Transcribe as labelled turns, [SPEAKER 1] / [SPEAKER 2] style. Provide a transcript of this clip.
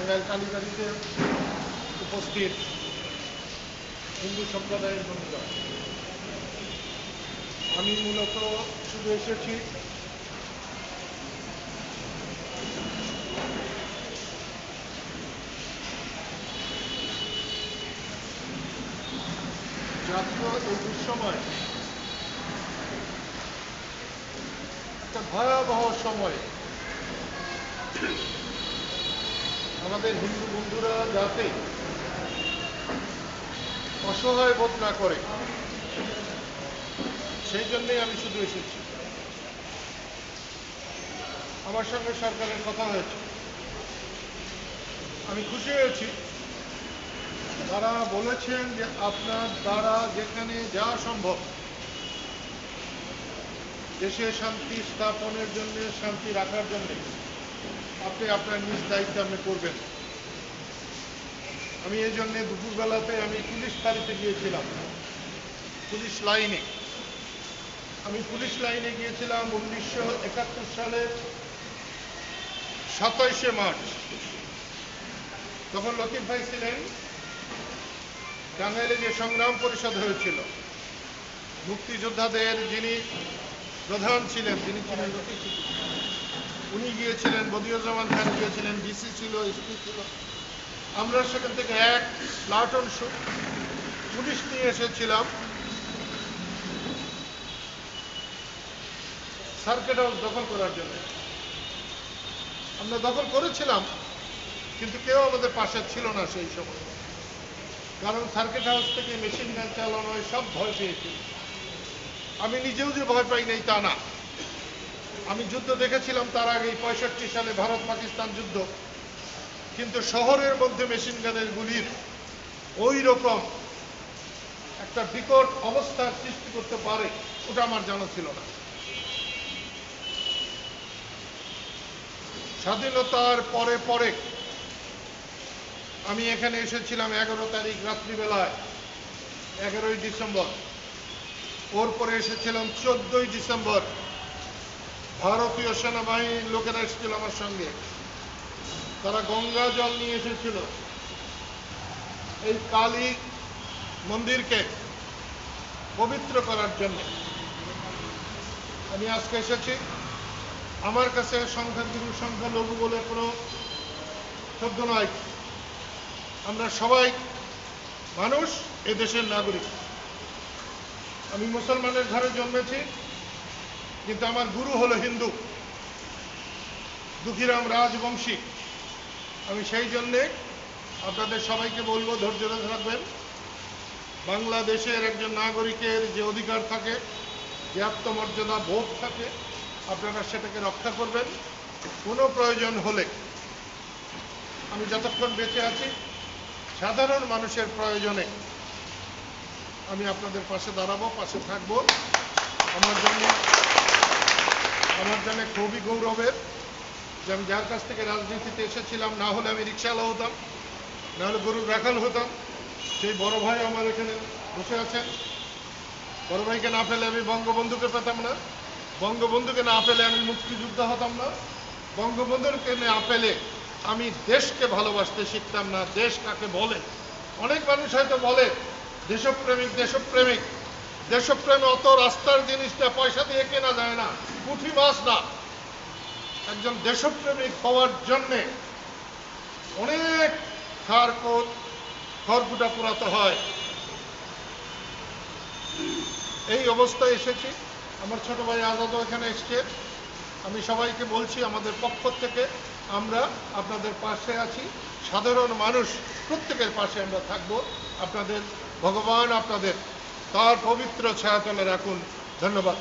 [SPEAKER 1] টাঙ্গাইল কালীবাড়িতে উপস্থিত হিন্দু সম্প্রদায়ের বন্ধুরা। আমি মূলত শুধু এসেছি জাতীয় এই দুঃসময়। একটা ভয়াবহ সময়। আমাদের হিন্দু বন্ধুরা যাতে অসহায় বোধ না করে, সেই জন্যই আমি শুধু এসেছি। আমার সঙ্গে সরকারের কথা হয়েছে। আমি খুশি হয়েছি। তারা বলেছেন যে আপনার দ্বারা যেখানে যা সম্ভব, দেশে শান্তি স্থাপনের জন্য, শান্তি রাখার জন্য আপনি আপনার নিজ দায়িত্ব আপনি করবেন। আমি এই জন্য দুপুরবেলাতে আমি পুলিশ ফাঁড়িতে গিয়েছিলাম। পুলিশ লাইনে। আমি পুলিশ লাইনে গিয়েছিলাম উনিশশো একাত্তর সালের সাতাইশে মার্চ। তখন লতিফ ভাই ছিলেন। টাঙ্গাইলে যে সংগ্রাম পরিষদ হয়েছিল, মুক্তিযোদ্ধাদের যিনি প্রধান ছিলেন, তিনি ছিলেন লতিফ। উনি গিয়েছিলেন, বদিউজ্জামান খান গিয়েছিলেন ডিসি ছিল এসপি ছিল। আমরা সেখান থেকে এক প্লাটন পুলিশ নিয়ে এসেছিলাম। সার্কেট হাউস দখল করার জন্য। আমরা দখল করেছিলাম, কিন্তু কেউ আমাদের পাশে ছিল না সেই সময়। কারণ সার্কিট হাউস থেকে মেশিন গান চালানো সব ভয় পেয়েছিল। আমি নিজেও যে ভয় পাই নাই তা না। আমি যুদ্ধ দেখেছিলাম তার আগে পঁয়ষট্টি সালে ভারত পাকিস্তান যুদ্ধ। কিন্তু শহরের মধ্যে মেশিন গানের গুলির ওই রকম একটা বিকট অবস্থার সৃষ্টি করতে পারে, ওটা আমার জানা ছিল না। স্বাধীনতার পরে পরে আমি এখানে এসেছিলাম এগারো তারিখ রাত্রিবেলায়, এগারোই ডিসেম্বর। ওর পরে এসেছিলাম চোদ্দই ডিসেম্বর। ভারতীয় সেনাবাহিনীর লোকেরা এসেছিল আমার সঙ্গে। তারা গঙ্গা জল নিয়ে এসেছিল। এই কালী মন্দিরকে পবিত্র করার জন্য আমি আজকে এসেছি। আমার কাছে সংখ্যাগুরু, সংখ্যালঘু বলে কোনো শব্দ নয়। আমরা সবাই মানুষ, এ দেশের নাগরিক। আমি মুসলমানের ঘরে জন্মেছি। কিন্তু আমার গুরু হলো হিন্দু। দুঃখীরাম রাজবংশী। আমি সেই জন্যে আপনাদের সবাইকে বলব, ধৈর্য ধরে থাকবেন। বাংলাদেশের একজন নাগরিকের যে অধিকার থাকে, যে আত্মমর্যাদা বোধ থাকে, আপনারা সেটাকে রক্ষা করবেন। কোনো প্রয়োজন হলে আমি যতক্ষণ বেঁচে আছি, সাধারণ মানুষের প্রয়োজনে আমি আপনাদের পাশে দাঁড়াবো, পাশে থাকব। আমার জন্য আমার জন্য খুবই গৌরবের যে আমি যার কাছ থেকে রাজনীতিতে এসেছিলাম, না হলে আমি রিক্সাওয়ালা হতাম, না হলে গরুর রাখাল হতাম। সেই বড় ভাই আমার এখানে বসে আছেন। বড় ভাইকে না পেলে আমি বঙ্গবন্ধুকে পেতাম না। বঙ্গবন্ধুকে না পেলে আমি মুক্তিযোদ্ধা হতাম না। বঙ্গবন্ধুকে না পেলে আমি দেশকে ভালোবাসতে শিখতাম না। দেশ কাকে বলে? অনেক মানুষ হয়তো বলে, দেশপ্রেমিক দেশপ্রেমিক। দেশপ্রেমে অত রাস্তার জিনিসটা পয়সা দিয়ে কেনা যায় না পুঁঠি মাছ না। একজন দেশপ্রেমিক হওয়ার জন্যে অনেক খারকোট খড়কুটা পুরাতে হয়। এই অবস্থায় এসেছি। আমার ছোট ভাই আজাদও এখানে এসছে। আমি সবাইকে বলছি, আমাদের পক্ষ থেকে আমরা আপনাদের পাশে আছি। সাধারণ মানুষ প্রত্যেকের পাশে আমরা থাকব। আপনাদের, ভগবান আপনাদের তার পবিত্র ছায়াতলে রাখুন। ধন্যবাদ।